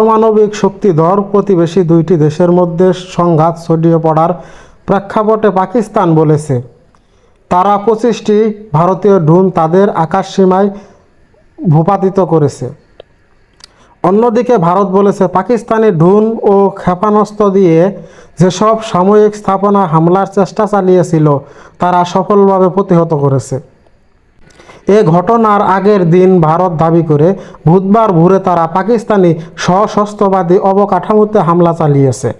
পারমাণবিক শক্তিধর প্রতিবেশী দুইটি দেশের মধ্যে সংঘাত ছড়িয়ে পড়ার প্রেক্ষাপটে পাকিস্তান বলেছে। তারা পঁচিশটি ভারতীয় ড্রোন তাদের আকাশসীমায় ভূপাতিত করেছে। অন্যদিকে ভারত বলেছে, পাকিস্তানি ড্রোন ও ক্ষেপণাস্ত্র দিয়ে যেসব সাময়িক স্থাপনা হামলার চেষ্টা চালিয়েছিল, তারা সফলভাবে প্রতিহত করেছে। এ ঘটনার আগের দিন ভারত দাবি করে বুধবার ভোরে তারা পাকিস্তানি সশস্ত্রবাদী অবকাঠামোতে হামলা চালিয়েছে।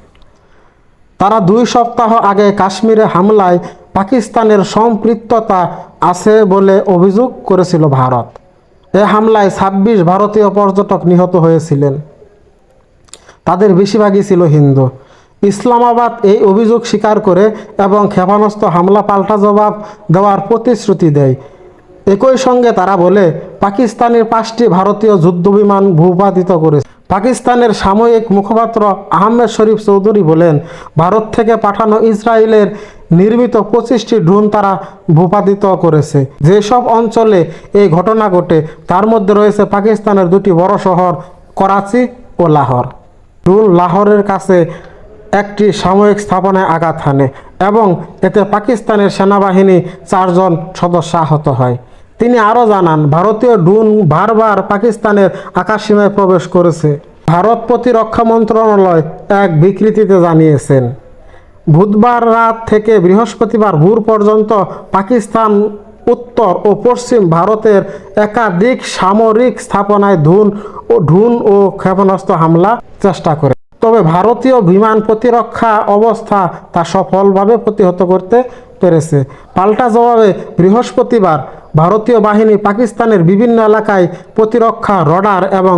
তারা দুই সপ্তাহ আগে কাশ্মীরে হামলায় পাকিস্তানের সম্পৃক্ততা আছে বলে অভিযোগ করেছিল ভারত। এ হামলায় ছাব্বিশ ভারতীয় পর্যটক নিহত হয়েছিলেন। তাদের বেশিরভাগই ছিল হিন্দু। ইসলামাবাদ এই অভিযোগ স্বীকার করে এবং ক্ষেপণাস্ত্র হামলা পাল্টা জবাব দেওয়ার প্রতিশ্রুতি দেয়। একই সঙ্গে তারা বলে, পাকিস্তানের পাঁচটি ভারতীয় যুদ্ধবিমান ভূপাতিত করেছে। পাকিস্তানের সাময়িক মুখপাত্র আহমেদ শরীফ চৌধুরী বলেন, ভারত থেকে পাঠানো ইসরায়েলের নির্মিত পঁচিশটি ড্রোন তারা ভূপাতিত করেছে। যেসব অঞ্চলে এই ঘটনা ঘটে, তার মধ্যে রয়েছে পাকিস্তানের দুটি বড় শহর, করাচি ও লাহোর। ড্রোন লাহোরের কাছে একটি সাময়িক স্থাপনায় আঘাত হানে এবং এতে পাকিস্তানের সেনাবাহিনী চারজন সদস্য আহত হয়। তিনি আরও জানান, ভারতীয় ড্রোন বারবার পাকিস্তানের আকাশসীমায় প্রবেশ করেছে। ভারত প্রতিরক্ষা মন্ত্রণালয় এক বিকৃতিতে জানিয়েছেন, বুধবার রাত থেকে বৃহস্পতিবার ভোর পর্যন্ত পাকিস্তান উত্তর ও পশ্চিম ভারতের একাধিক সামরিক স্থাপনায় ধুন ও ঢুন ও ক্ষেপণাস্ত্র হামলা চেষ্টা করে। তবে ভারতীয় বিমান প্রতিরক্ষা অবস্থা তা সফলভাবে প্রতিহত করতে পেরেছে। পাল্টা জবাবে বৃহস্পতিবার ভারতীয় বাহিনী পাকিস্তানের বিভিন্ন এলাকায় প্রতিরক্ষা, রডার এবং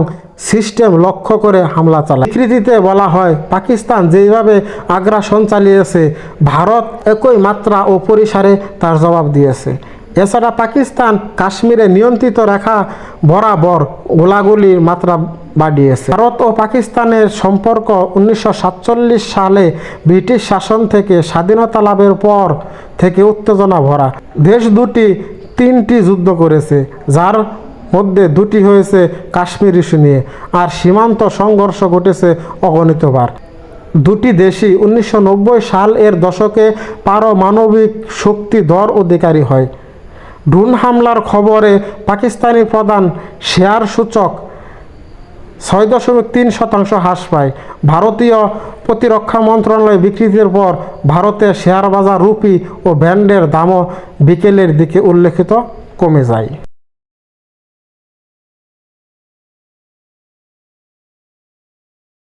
সিস্টেম লক্ষ্য করে হামলা চালায়। বিকৃতিতে বলা হয়, পাকিস্তান যেভাবে আগ্রাসন চালিয়েছে, ভারত একই মাত্রা ও পরিসরে তার জবাব দিয়েছে। এছাড়া পাকিস্তান কাশ্মীরে নিয়ন্ত্রিত রেখা বরাবর গোলাগুলির মাত্রা বাড়িয়েছে। ভারত ও পাকিস্তানের সম্পর্ক উনিশশো সাতচল্লিশ সালে ব্রিটিশ শাসন থেকে স্বাধীনতা লাভের পর থেকে উত্তেজনা ভরা। দেশ দুটি তিনটি যুদ্ধ করেছে, যার মধ্যে দুটি হয়েছে কাশ্মীর ইস্যু নিয়ে আর সীমান্ত সংঘর্ষ ঘটেছে অগণিতবার। দুটি দেশই উনিশশো নব্বই সাল এর দশকে পারমাণবিক শক্তি দর অধিকারী হয়। ড্রোন হামলার খবরে পাকিস্তানি প্রধান শেয়ার সূচক ছয় দশমিক তিন শতাংশ হ্রাস পায়। ভারতীয় প্রতিরক্ষা মন্ত্রণালয় বিকৃতির পর ভারতে শেয়ার বাজার রুপি ও ব্যান্ডের দামও বিকেলের দিকে উল্লেখিত কমে যায়।